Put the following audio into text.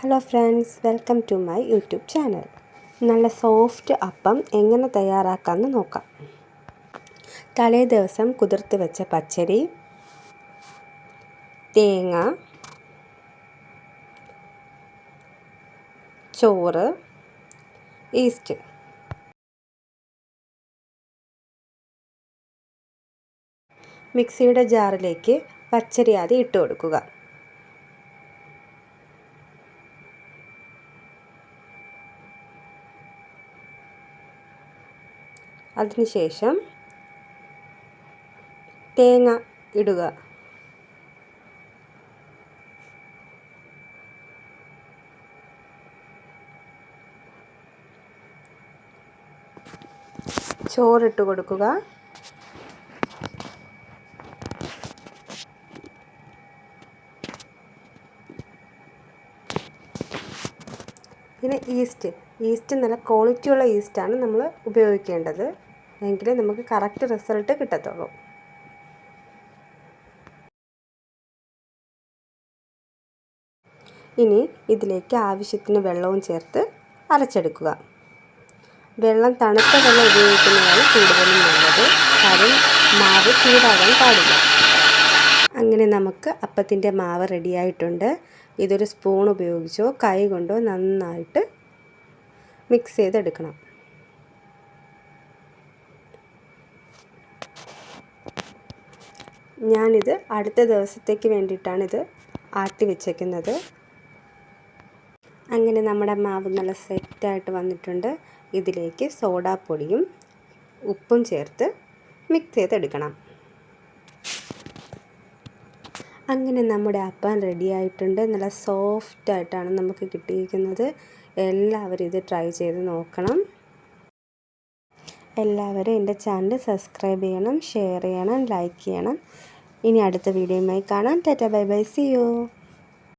Hello friends welcome to my YouTube channel നല്ല soft appam എങ്ങനെ തയ്യാറാക്കാമെന്ന് നോക്കാം. തലേ ദിവസം കുതിർത്ത് വെച്ച പച്ചരി തേങ്ങ ചോറ് ഈസ്റ്റ് മിക്സിയുടെ ജാറിലേക്ക് പച്ചരി ആദ്യം ഇട്ട് കൊടുക്കുക. അതിനുശേഷം തേങ്ങ ഇടുക. ചോറിട്ട് കൊടുക്കുക. പിന്നെ ഈസ്റ്റ് ഈസ്റ്റ് നല്ല ക്വാളിറ്റിയുള്ള ഈസ്റ്റാണ് നമ്മൾ ഉപയോഗിക്കേണ്ടത്. എങ്കിലേ നമുക്ക് കറക്റ്റ് റിസൾട്ട് കിട്ടത്തുള്ളൂ. ഇനി ഇതിലേക്ക് ആവശ്യത്തിന് വെള്ളവും ചേർത്ത് അരച്ചെടുക്കുക. വെള്ളം തണുത്ത വെള്ളം ഉപയോഗിക്കുന്നതാണ് കൂടുതലും നല്ലത്. കാര്യം മാവ് ചൂടാകാൻ പാടില്ല. അങ്ങനെ നമുക്ക് അപ്പത്തിന്റെ മാവ് റെഡിയായിട്ടുണ്ട് ഇതൊരു സ്പൂൺ ഉപയോഗിച്ചോ കൈ കൊണ്ടോ നന്നായിട്ട് മിക്സ് ചെയ്തെടുക്കണം. ഞാനിത് അടുത്ത ദിവസത്തേക്ക് വേണ്ടിയിട്ടാണ് ഇത് ആട്ടി വെച്ചേക്കുന്നത്. അങ്ങനെ നമ്മുടെ മാവ് നല്ല സെറ്റായിട്ട് വന്നിട്ടുണ്ട്. ഇതിലേക്ക് സോഡാപ്പൊടിയും ഉപ്പും ചേർത്ത് മിക്സ് ചെയ്തെടുക്കണം. അങ്ങനെ നമ്മുടെ അപ്പം റെഡിയായിട്ടുണ്ട് നല്ല സോഫ്റ്റ് ആയിട്ടാണ് നമുക്ക് കിട്ടിയിരിക്കുന്നത്. എല്ലാവരും ഇത് ട്രൈ ചെയ്ത് നോക്കണം. എല്ലാവരും എന്റെ ചാനൽ സബ്സ്ക്രൈബ് ചെയ്യണം ഷെയർ ചെയ്യണം ലൈക്ക് ചെയ്യണം. ഇനി അടുത്ത വീഡിയോയുമായി കാണാം. Tata bye bye see U